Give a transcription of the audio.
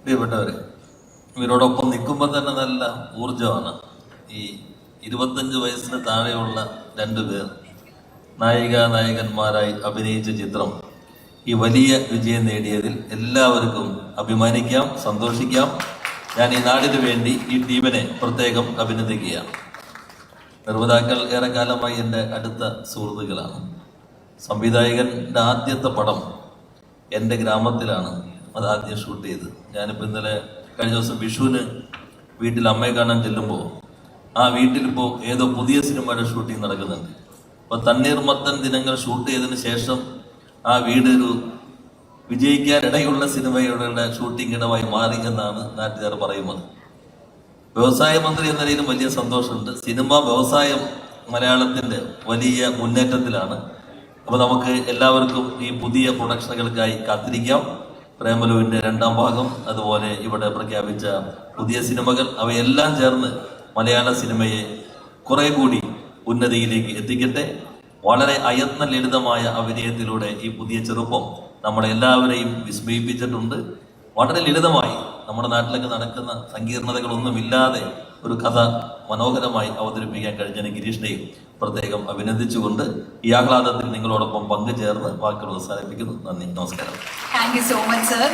പ്രിയപ്പെട്ടവരെ ഇവരോടൊപ്പം നിൽക്കുമ്പോൾ തന്നെ നല്ല ഊർജമാണ് ഈ ഇരുപത്തഞ്ച് വയസ്സിന് താഴെയുള്ള രണ്ടു പേർ നായിക നായകന്മാരായി അഭിനയിച്ച ചിത്രം ഈ വലിയ വിജയം നേടിയതിൽ എല്ലാവർക്കും അഭിമാനിക്കാം സന്തോഷിക്കാം. ഞാൻ ഈ നാടിനു വേണ്ടി ഈ ടീമിനെ പ്രത്യേകം അഭിനന്ദിക്കുകയാണ്. നിർമ്മിതാക്കൾ ഏറെക്കാലമായി എന്റെ അടുത്ത സുഹൃത്തുക്കളാണ്. സംവിധായകന്റെ ആദ്യത്തെ പടം എന്റെ ഗ്രാമത്തിലാണ്. അത് ആദ്യം ഷൂട്ട് ചെയ്ത്. ഞാനിപ്പോൾ ഇന്നലെ കഴിഞ്ഞ ദിവസം വിഷുവിന് വീട്ടിൽ അമ്മയെ കാണാൻ ചെല്ലുമ്പോൾ ആ വീട്ടിലിപ്പോൾ ഏതോ പുതിയ സിനിമയുടെ ഷൂട്ടിംഗ് നടക്കുന്നുണ്ട്. അപ്പോൾ തണ്ണീർമത്തൻ ദിനങ്ങൾ ഷൂട്ട് ചെയ്തതിന് ശേഷം ആ വീട് ഒരു വിജയിക്കാനിടയുള്ള സിനിമയുടെ ഷൂട്ടിംഗ് ഇടമായി മാറി എന്നാണ് നാട്ടുകാർ പറയുന്നത്. വ്യവസായ മന്ത്രി എന്ന നിലയിലും വലിയ സന്തോഷമുണ്ട്. സിനിമ വ്യവസായം മലയാളത്തിന്റെ വലിയ മുന്നേറ്റത്തിലാണ്. അപ്പോൾ നമുക്ക് എല്ലാവർക്കും ഈ പുതിയ പ്രൊഡക്ഷനുകൾക്കായി കാത്തിരിക്കാം. പ്രേമലുവിന്റെ രണ്ടാം ഭാഗം അതുപോലെ ഇവിടെ പ്രഖ്യാപിച്ച പുതിയ സിനിമകൾ അവയെല്ലാം ചേർന്ന് മലയാള സിനിമയെ കുറെ കൂടി ഉന്നതിയിലേക്ക് എത്തിക്കട്ടെ. വളരെ അയത്ന ലളിതമായ അഭിനയത്തിലൂടെ ഈ പുതിയ ചെറുപ്പം നമ്മളെ എല്ലാവരെയും വിസ്മയിപ്പിച്ചിട്ടുണ്ട്. വളരെ ലളിതമായി നമ്മുടെ നാട്ടിലൊക്കെ നടക്കുന്ന സങ്കീർണതകളൊന്നുമില്ലാതെ ഒരു കഥ മനോഹരമായി അവതരിപ്പിക്കാൻ കഴിഞ്ഞ ഗിരീഷിനെയും പ്രത്യേകം അഭിനന്ദിച്ചുകൊണ്ട് ഈ ആഹ്ലാദത്തിൽ നിങ്ങളോടൊപ്പം പങ്കുചേർന്ന് വാക്കുകൾ അവസാനിപ്പിക്കുന്നു. നന്ദി. നമസ്കാരം. Thank you so much sir